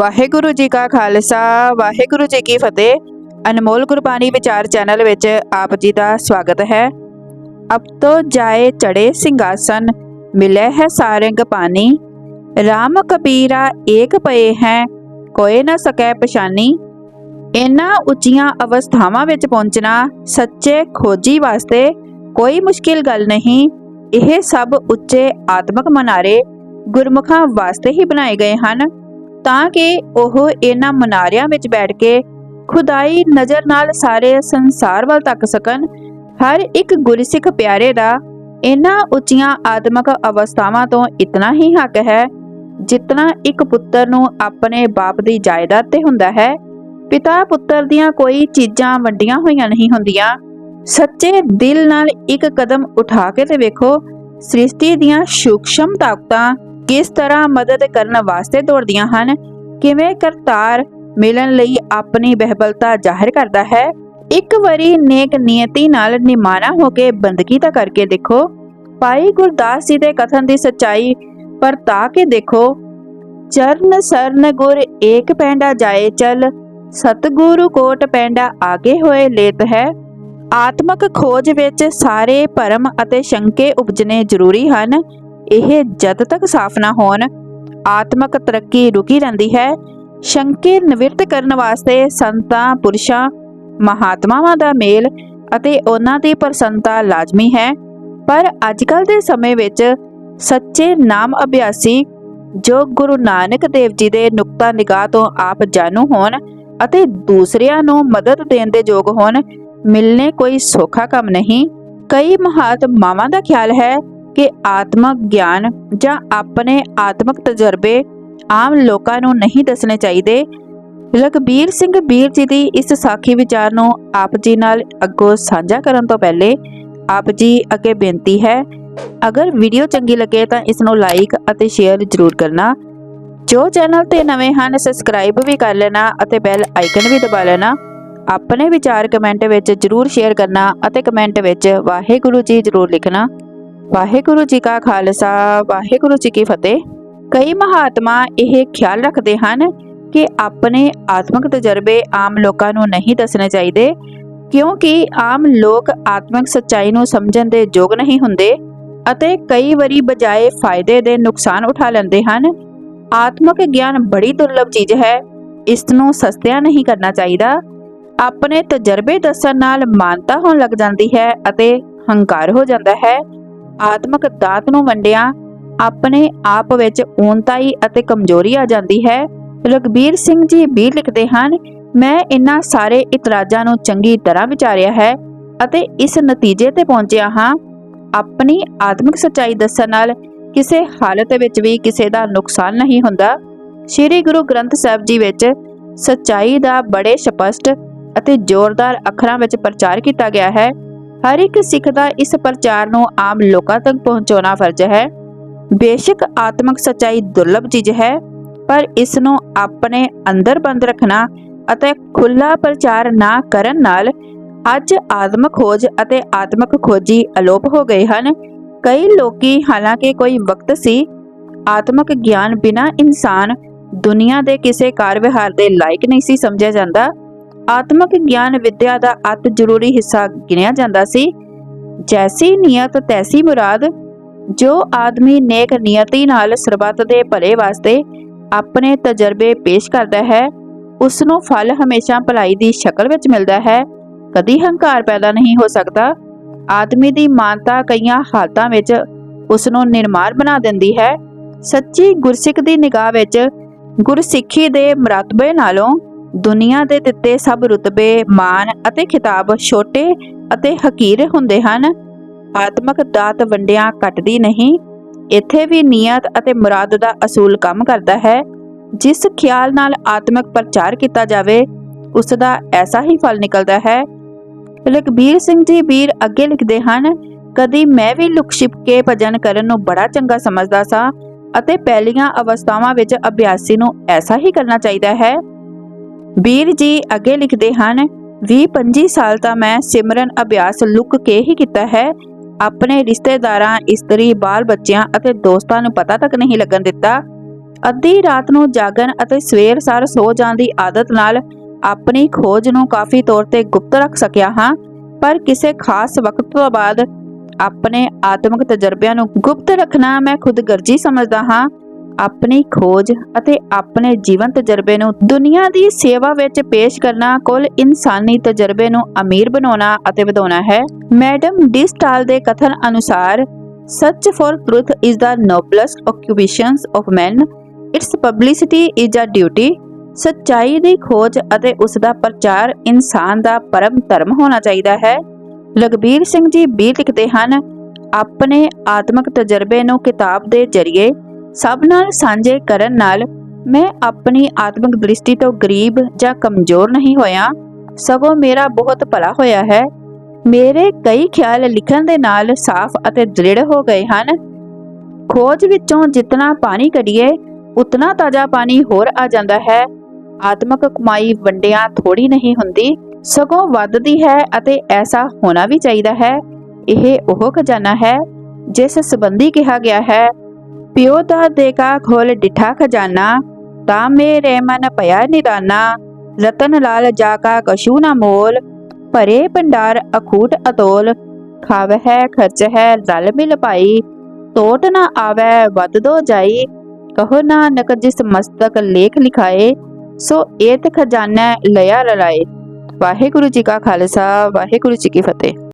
ਵਾਹਿਗੁਰੂ ਜੀ ਕਾ ਖਾਲਸਾ ਵਾਹਿਗੁਰੂ ਜੀ ਕੀ ਫਤਿਹ। ਅਨਮੋਲ ਗੁਰਬਾਣੀ ਵਿਚਾਰ ਚੈਨਲ ਵਿੱਚ ਆਪ ਜੀ ਦਾ ਸਵਾਗਤ ਹੈ। ਅਬ ਤੋ ਜਾਏ ਚੜੇ ਸਿੰਘਾਸਨ, ਮਿਲੇ ਹੈ ਸਾਰੰਗ ਪਾਣੀ। RAM ਕਬੀਰਾ ਏਕ ਪਏ ਹੈ ਕੋਈ ਨਾ ਸਕੈ ਪਛਾਨੀ। ਇਹਨਾਂ ਉੱਚੀਆਂ ਅਵਸਥਾਵਾਂ ਵਿੱਚ ਪਹੁੰਚਣਾ ਸੱਚੇ ਖੋਜੀ ਵਾਸਤੇ ਕੋਈ ਮੁਸ਼ਕਿਲ ਗੱਲ ਨਹੀਂ। ਇਹ ਸਭ ਉੱਚੇ ਆਤਮਿਕ ਮਨਾਰੇ ਗੁਰਮੁਖਾਂ ਵਾਸਤੇ ਹੀ ਬਣਾਏ ਗਏ ਹਨ। ਤਾਂ ਕਿ ਉਹ ਇਹਨਾਂ ਮਨਾਰਿਆਂ ਵਿੱਚ ਬੈਠ ਕੇ ਖੁਦਾਈ ਨਜ਼ਰ ਨਾਲ ਸਾਰੇ ਸੰਸਾਰ ਵੱਲ ਤੱਕ ਸਕਣ। ਹਰ ਇੱਕ ਗੁਰਸਿੱਖ ਪਿਆਰੇ ਦਾ ਇਹਨਾਂ ਉੱਚੀਆਂ ਆਤਮਿਕ ਅਵਸਥਾਵਾਂ ਤੋਂ ਇਤਨਾ ਹੀ ਹੱਕ ਹੈ, ਜਿਤਨਾ ਇੱਕ ਪੁੱਤਰ ਨੂੰ ਆਪਣੇ ਬਾਪ ਦੀ ਜਾਇਦਾਦ ਤੇ ਹੁੰਦਾ ਹੈ। ਪਿਤਾ ਪੁੱਤਰ ਦੀਆਂ ਕੋਈ ਚੀਜ਼ਾਂ ਵੰਡੀਆਂ ਹੋਈਆਂ ਨਹੀਂ ਹੁੰਦੀਆਂ। ਸੱਚੇ ਦਿਲ ਨਾਲ ਇੱਕ ਕਦਮ ਉਠਾ ਕੇ ਤੇ ਵੇਖੋ, ਸ੍ਰਿਸ਼ਟੀ ਦੀਆਂ ਸੂਖਸ਼ਮ ਤਾਕਤਾਂ ਕਿਸ ਤਰ੍ਹਾਂ ਮਦਦ ਕਰਨ ਵਾਸਤੇ ਦੌੜਦੀਆਂ ਹਨ? ਕਿਵੇਂ ਕਰਤਾਰ ਮਿਲਣ ਲਈ ਆਪਣੀ ਬਹਿਬਲਤਾ ਜ਼ਾਹਿਰ ਕਰਦਾ ਹੈ? ਇੱਕ ਵਾਰੀ ਨੇਕ ਨੀਅਤੀ ਨਾਲ ਨਿਮਾਣਾ ਹੋ ਕੇ ਬੰਦਗੀ ਤਾਂ ਕਰਕੇ ਦੇਖੋ। ਭਾਈ ਗੁਰਦਾਸ ਜੀ ਦੇ ਕਥਨ ਦੀ ਸੱਚਾਈ ਪਰਤਾ ਕੇ ਦੇਖੋ। ਚਰਨ ਸਰਨ ਗੁਰ ਏਕ ਪੈਂਡਾ ਜਾਏ ਚਲ, ਸਤਗੁਰੂ ਕੋਟ ਪੈਂਡਾ ਆਗੇ ਹੋਏ ਲੇਤ ਹੈ। ਆਤਮਕ ਖੋਜ ਵਿੱਚ ਸਾਰੇ ਭਰਮ ਅਤੇ ਸ਼ੰਕੇ ਉਪਜਨੇ ਜ਼ਰੂਰੀ ਹਨ। ਇਹ ਜਦ ਤੱਕ ਸਾਫ਼ ਨਾ ਹੋਣ, ਆਤਮਕ ਤਰੱਕੀ ਰੁਕੀ ਰਹਿੰਦੀ ਹੈ। ਸ਼ੰਕੇ ਨਿਵਰਤ ਕਰਨ ਵਾਸਤੇ ਸੰਤਾਂ, ਪੁਰਸ਼ਾਂ, ਮਹਾਤਮਾਵਾਂ ਦਾ ਮੇਲ ਅਤੇ ਉਹਨਾਂ ਦੀ ਪ੍ਰਸੰਨਤਾ ਲਾਜ਼ਮੀ ਹੈ। ਪਰ ਅੱਜਕੱਲ ਦੇ ਸਮੇਂ ਵਿੱਚ ਸੱਚੇ ਨਾਮ ਅਭਿਆਸੀ ਜੋ ਗੁਰੂ ਨਾਨਕ ਦੇਵ ਜੀ ਦੇ ਨੁਕਤਾ ਨਿਗਾਹ ਤੋਂ ਆਪ ਜਾਣੂ ਹੋਣ ਅਤੇ ਦੂਸਰਿਆਂ ਨੂੰ ਮਦਦ ਦੇਣ ਦੇ ਯੋਗ ਹੋਣ ਮਿਲਨੇ ਕੋਈ ਸੌਖਾ ਕੰਮ ਨਹੀਂ। ਕਈ ਮਹਾਤਮਾਵਾਂ ਦਾ ਖਿਆਲ ਹੈ ਕਿ ਆਤਮਕ ਗਿਆਨ ਜਾਂ ਆਪਣੇ ਆਤਮਕ ਤਜਰਬੇ ਆਮ ਲੋਕਾਂ ਨੂੰ ਨਹੀਂ ਦੱਸਣੇ ਚਾਹੀਦੇ। ਲਖਬੀਰ ਸਿੰਘ ਬੀਰ ਜੀ ਦੀ ਇਸ ਸਾਖੀ ਵਿਚਾਰ ਨੂੰ ਆਪ ਜੀ ਨਾਲ ਅੱਗੋਂ ਸਾਂਝਾ ਕਰਨ ਤੋਂ ਪਹਿਲੇ ਆਪ ਜੀ ਅੱਗੇ ਬੇਨਤੀ ਹੈ, ਅਗਰ ਵੀਡੀਓ ਚੰਗੀ ਲੱਗੇ ਤਾਂ ਇਸ ਨੂੰ ਲਾਈਕ ਅਤੇ ਸ਼ੇਅਰ ਜ਼ਰੂਰ ਕਰਨਾ। ਜੋ ਚੈਨਲ ਤੇ ਨਵੇਂ ਹਨ, ਸਬਸਕ੍ਰਾਈਬ ਵੀ ਕਰ ਲੈਣਾ ਅਤੇ ਬੈਲ ਆਈਕਨ ਵੀ ਦਬਾ ਲੈਣਾ। ਆਪਣੇ ਵਿਚਾਰ ਕਮੈਂਟ ਵਿੱਚ ਜ਼ਰੂਰ ਸ਼ੇਅਰ ਕਰਨਾ ਅਤੇ ਕਮੈਂਟ ਵਿੱਚ ਵਾਹਿਗੁਰੂ ਜੀ ਜ਼ਰੂਰ ਲਿਖਣਾ। ਵਾਹਿਗੁਰੂ ਜੀ ਕਾ ਖਾਲਸਾ, ਵਾਹਿਗੁਰੂ ਜੀ ਕੀ ਫਤਿਹ। ਕਈ ਮਹਾਤਮਾ ਇਹ ਖਿਆਲ ਰੱਖਦੇ ਹਨ ਕਿ ਆਪਣੇ ਆਤਮਿਕ ਤਜਰਬੇ ਆਮ ਲੋਕਾਂ ਨੂੰ ਨਹੀਂ ਦੱਸਣੇ ਚਾਹੀਦੇ, ਕਿਉਂਕਿ ਆਮ ਲੋਕ ਆਤਮਿਕ ਸੱਚਾਈ ਨੂੰ ਸਮਝਣ ਦੇ ਯੋਗ ਨਹੀਂ ਹੁੰਦੇ ਅਤੇ ਕਈ ਵਾਰੀ ਬਜਾਏ ਫਾਇਦੇ ਦੇ ਨੁਕਸਾਨ ਉਠਾ ਲੈਂਦੇ ਹਨ। ਆਤਮਿਕ ਗਿਆਨ ਬੜੀ ਦੁਰਲਭ ਚੀਜ਼ ਹੈ ਇਸ ਨੂੰ ਸਸਤਿਆ ਨਹੀਂ ਕਰਨਾ ਚਾਹੀਦਾ। ਆਪਣੇ ਤਜਰਬੇ ਦੱਸਣ ਨਾਲ ਮਾਨਤਾ ਹੋਣ ਲੱਗ ਜਾਂਦੀ ਹੈ ਅਤੇ ਹੰਕਾਰ ਹੋ ਜਾਂਦਾ ਹੈ। ਆਤਮਕ ਦਾਤ ਨੂੰ ਵੰਡਿਆ, ਆਪਣੇ ਆਪ ਵਿੱਚ ਊਨਤਾਈ ਅਤੇ ਕਮਜ਼ੋਰੀ ਆ ਜਾਂਦੀ ਹੈ। ਰਗਬੀਰ ਸਿੰਘ ਜੀ ਵੀ ਲਿਖਦੇ ਹਨ, ਮੈਂ ਇਹਨਾਂ ਸਾਰੇ ਇਤਰਾਜ਼ਾਂ ਨੂੰ ਚੰਗੀ ਤਰ੍ਹਾਂ ਵਿਚਾਰਿਆ ਹੈ ਅਤੇ ਇਸ ਨਤੀਜੇ ਤੇ ਪਹੁੰਚਿਆ ਹਾਂ। ਆਪਣੀ ਆਤਮਿਕ ਸੱਚਾਈ ਦੱਸਣ ਨਾਲ ਕਿਸੇ ਹਾਲਤ ਵਿੱਚ ਵੀ ਕਿਸੇ ਦਾ ਨੁਕਸਾਨ ਨਹੀਂ ਹੁੰਦਾ। ਸ੍ਰੀ ਗੁਰੂ ਗ੍ਰੰਥ ਸਾਹਿਬ ਜੀ ਵਿੱਚ ਸੱਚਾਈ ਦਾ ਬੜੇ ਸਪਸ਼ਟ ਅਤੇ ਜ਼ੋਰਦਾਰ ਅੱਖਰਾਂ ਵਿੱਚ ਪ੍ਰਚਾਰ ਕੀਤਾ ਗਿਆ ਹੈ। ਹਰ ਇੱਕ ਸਿੱਖ ਦਾ ਇਸ ਪ੍ਰਚਾਰ ਨੂੰ ਆਮ ਲੋਕਾਂ ਤੱਕ ਪਹੁੰਚਾਉਣਾ ਫਰਜ਼ ਹੈ। ਬੇਸ਼ੱਕ ਆਤਮਿਕ ਸੱਚਾਈ ਦੁਰਲਭ ਚੀਜ਼ ਹੈ, ਪਰ ਇਸ ਨੂੰ ਆਪਣੇ ਅੰਦਰ ਬੰਦ ਰੱਖਣਾ ਅਤੇ ਖੁੱਲਾ ਪ੍ਰਚਾਰ ਨਾ ਕਰਨ ਨਾਲ ਅੱਜ ਆਤਮਿਕ ਖੋਜ ਅਤੇ ਆਤਮਿਕ ਖੋਜੀ ਅਲੋਪ ਹੋ ਗਏ ਹਨ। ਕਈ ਲੋਕੀ, ਹਾਲਾਂਕਿ ਕੋਈ ਵਕਤ ਸੀ, ਆਤਮਿਕ ਗਿਆਨ ਬਿਨਾ ਇਨਸਾਨ ਦੁਨੀਆ ਦੇ ਕਿਸੇ ਕਾਰ ਵਿਹਾਰ ਦੇ ਲਾਇਕ ਨਹੀਂ ਸੀ ਸਮਝਿਆ ਜਾਂਦਾ। ਆਤਮਿਕ ਗਿਆਨ ਵਿਦਿਆ ਦਾ ਅਤ ਜ਼ਰੂਰੀ ਹਿੱਸਾ ਗਿਣਿਆ ਜਾਂਦਾ ਸੀ। ਜੈਸੀ ਨੀਅਤ ਤੈਸੀ ਮੁਰਾਦ, ਜੋ ਆਦਮੀ ਨੇਕ ਨੀਅਤੀ ਨਾਲ ਸਰਬੱਤ ਦੇ ਭਲੇ ਵਾਸਤੇ ਆਪਣੇ ਤਜਰਬੇ ਪੇਸ਼ ਕਰਦਾ ਹੈ ਉਸ ਨੂੰ ਫਲ ਹਮੇਸ਼ਾ ਭਲਾਈ ਦੀ ਸ਼ਕਲ ਵਿੱਚ ਮਿਲਦਾ ਹੈ। ਕਦੀ ਹੰਕਾਰ ਪੈਦਾ ਨਹੀਂ ਹੋ ਸਕਦਾ। ਆਦਮੀ ਦੀ ਮਾਨਤਾ ਕਈਆਂ ਹਾਲਤਾਂ ਵਿੱਚ ਉਸ ਨੂੰ ਨਿਰਮਾਰ ਬਣਾ ਦਿੰਦੀ ਹੈ। ਸੱਚੀ ਗੁਰਸਿੱਖ ਦੀ ਨਿਗਾਹ ਵਿੱਚ ਗੁਰਸਿੱਖੀ ਦੇ ਮਰਤਬੇ ਨਾਲੋਂ ਦੁਨੀਆ ਦੇ ਦਿੱਤੇ ਸਭ ਰੁਤਬੇ, ਮਾਨ ਅਤੇ ਖਿਤਾਬ ਛੋਟੇ ਅਤੇ ਹਕੀਰ ਹੁੰਦੇ ਹਨ। ਆਤਮਕ ਦਾਤ ਵੰਡਿਆਂ ਘਟਦੀ ਨਹੀਂ। ਇੱਥੇ ਵੀ ਨੀਅਤ ਅਤੇ ਮੁਰਾਦ ਦਾ ਅਸੂਲ ਕੰਮ ਕਰਦਾ ਹੈ। ਜਿਸ ਖਿਆਲ ਨਾਲ ਆਤਮਿਕ ਪ੍ਰਚਾਰ ਕੀਤਾ ਜਾਵੇ, ਉਸ ਦਾ ਐਸਾ ਹੀ ਫਲ ਨਿਕਲਦਾ ਹੈ। ਲਖਬੀਰ ਸਿੰਘ ਜੀ ਵੀਰ ਅੱਗੇ ਲਿਖਦੇ ਹਨ, ਕਦੀ ਮੈਂ ਵੀ ਲੁਕ ਛਿਪ ਕੇ ਭਜਨ ਕਰਨ ਨੂੰ ਬੜਾ ਚੰਗਾ ਸਮਝਦਾ ਸਾਂ ਅਤੇ ਪਹਿਲੀਆਂ ਅਵਸਥਾਵਾਂ ਵਿੱਚ ਅਭਿਆਸੀ ਨੂੰ ਐਸਾ ਹੀ ਕਰਨਾ ਚਾਹੀਦਾ ਹੈ ਵੀਰ ਜੀ ਅੱਗੇ ਲਿਖਦੇ ਹਨ 20-25 ਸਾਲ ਤਾਂ ਮੈਂ ਸਿਮਰਨ ਅਭਿਆਸ ਲੁੱਕ ਕੇ ਹੀ ਕੀਤਾ ਹੈ। ਆਪਣੇ ਰਿਸ਼ਤੇਦਾਰਾਂ, ਇਸਤਰੀ, ਬਾਲ ਬੱਚਿਆਂ ਅਤੇ ਦੋਸਤਾਂ ਨੂੰ ਪਤਾ ਤੱਕ ਨਹੀਂ ਲੱਗਣ ਦਿੱਤਾ। ਅੱਧੀ ਰਾਤ ਨੂੰ ਜਾਗਣ ਅਤੇ ਸਵੇਰ ਸਾਰ ਸੋ ਜਾਣ ਦੀ ਆਦਤ ਨਾਲ ਆਪਣੀ ਖੋਜ ਨੂੰ ਕਾਫੀ ਤੌਰ ਤੇ ਗੁਪਤ ਰੱਖ ਸਕਿਆ ਹਾਂ। ਪਰ ਕਿਸੇ ਖਾਸ ਵਕਤ ਤੋਂ ਬਾਅਦ ਆਪਣੇ ਆਤਮਿਕ ਤਜਰਬਿਆਂ ਨੂੰ ਗੁਪਤ ਰੱਖਣਾ ਮੈਂ ਖੁਦਗਰਜੀ ਸਮਝਦਾ ਹਾਂ। ਆਪਣੀ ਖੋਜ ਅਤੇ ਆਪਣੇ ਜੀਵਨ ਤਜਰਬੇ ਨੂੰ ਦੁਨੀਆ ਦੀ ਸੇਵਾ ਵਿੱਚ ਪੇਸ਼ ਕਰਨਾ, ਕੁੱਲ ਇਨਸਾਨੀ ਤਜਰਬੇ ਨੂੰ ਅਮੀਰ ਬਣਾਉਣਾ ਅਤੇ ਵਧਾਉਣਾ ਹੈ ਮੈਡਮ ਡਿਸਟਾਲ ਦੇ ਕਥਨ ਅਨੁਸਾਰ Search for truth is the noblest occupation of man. Its publicity is a duty. ਸੱਚਾਈ ਦੀ ਖੋਜ ਅਤੇ ਉਸ ਦਾ ਪ੍ਰਚਾਰ ਇਨਸਾਨ ਦਾ ਪਰਮ ਧਰਮ ਹੋਣਾ ਚਾਹੀਦਾ ਹੈ ਲਖਬੀਰ ਸਿੰਘ ਜੀ ਵੀ ਲਿਖਦੇ ਹਨ, ਆਪਣੇ ਆਤਮਿਕ ਤਜਰਬੇ ਨੂੰ ਕਿਤਾਬ ਦੇ ਜ਼ਰੀਏ ਸਭ ਨਾਲ ਸਾਂਝੇ ਕਰਨ ਨਾਲ ਮੈਂ ਆਪਣੀ ਆਤਮਿਕ ਦ੍ਰਿਸ਼ਟੀ ਤੋਂ ਗਰੀਬ ਜਾਂ ਕਮਜ਼ੋਰ ਨਹੀਂ ਹੋਇਆ। ਸਗੋਂ ਮੇਰਾ ਬਹੁਤ ਭਲਾ ਹੋਇਆ ਹੈ। ਮੇਰੇ ਕਈ ਖਿਆਲ ਲਿਖਣ ਦੇ ਨਾਲ ਸਾਫ਼ ਅਤੇ ਦ੍ਰਿੜ ਹੋ ਗਏ ਹਨ। ਖੋਜ ਵਿੱਚੋਂ ਜਿੰਨਾ ਪਾਣੀ ਕੱਢੀਏ, ਉਤਨਾ ਤਾਜ਼ਾ ਪਾਣੀ ਹੋਰ ਆ ਜਾਂਦਾ ਹੈ। ਆਤਮਕ ਕਮਾਈ ਵੰਡਿਆਂ ਥੋੜੀ ਨਹੀਂ ਹੁੰਦੀ। ਸਗੋਂ ਵੱਧਦੀ ਹੈ ਅਤੇ ਐਸਾ ਹੋਣਾ ਵੀ ਚਾਹੀਦਾ ਹੈ। ਇਹ ਉਹ ਖਜ਼ਾਨਾ ਹੈ, ਜਿਸ ਸੰਬੰਧੀ ਕਿਹਾ ਗਿਆ ਹੈ ਪਿਓ ਦਾ ਦੇਗਾ ਖੋਲ ਡਿਠਾ ਖਜ਼ਾਨਾ, ਤਾਂ ਮੇਰੇ ਮਨ ਪਿਆ ਨਿਦਾਨਾ ਰਤਨ ਲਾਲ ਜਾ ਕਾ ਕਛੂ ਨਾ ਮੋਲ, ਭਰੇ ਭੰਡਾਰ ਅਖੂਟ ਅਤੋਲ। ਖਾਵ ਹੈ ਖਰਚ ਹੈ ਰਲ ਮਿਲ ਪਾਈ ਟੋਟ ਨਾ ਆਵੈ ਵੱਧ ਦੋ ਜਾਈ। ਕਹੋ ਨਾਨਕ ਜਿਸ ਮਸਤਕ ਲੇਖ ਲਿਖਾਏ, ਸੋ ਏਤ ਖਜ਼ਾਨਾ ਲਿਆ ਲਲਾਏ ਵਾਹਿਗੁਰੂ ਜੀ ਕਾ ਖਾਲਸਾ, ਵਾਹਿਗੁਰੂ ਜੀ ਕੀ ਫਤਿਹ।